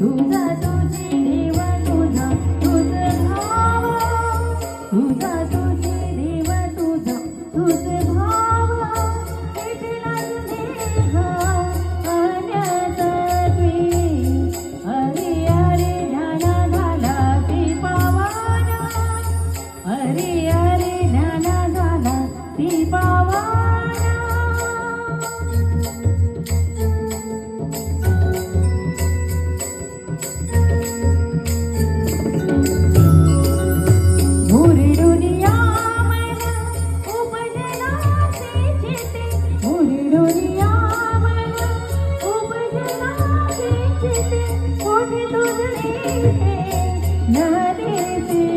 तुझा तुझी देव तुझा तुझ भाव. तुझा तुझी देव तुझा तुझ भाव. अरे देह झाला ती पावाना. अरे हरी झाला ती ना देते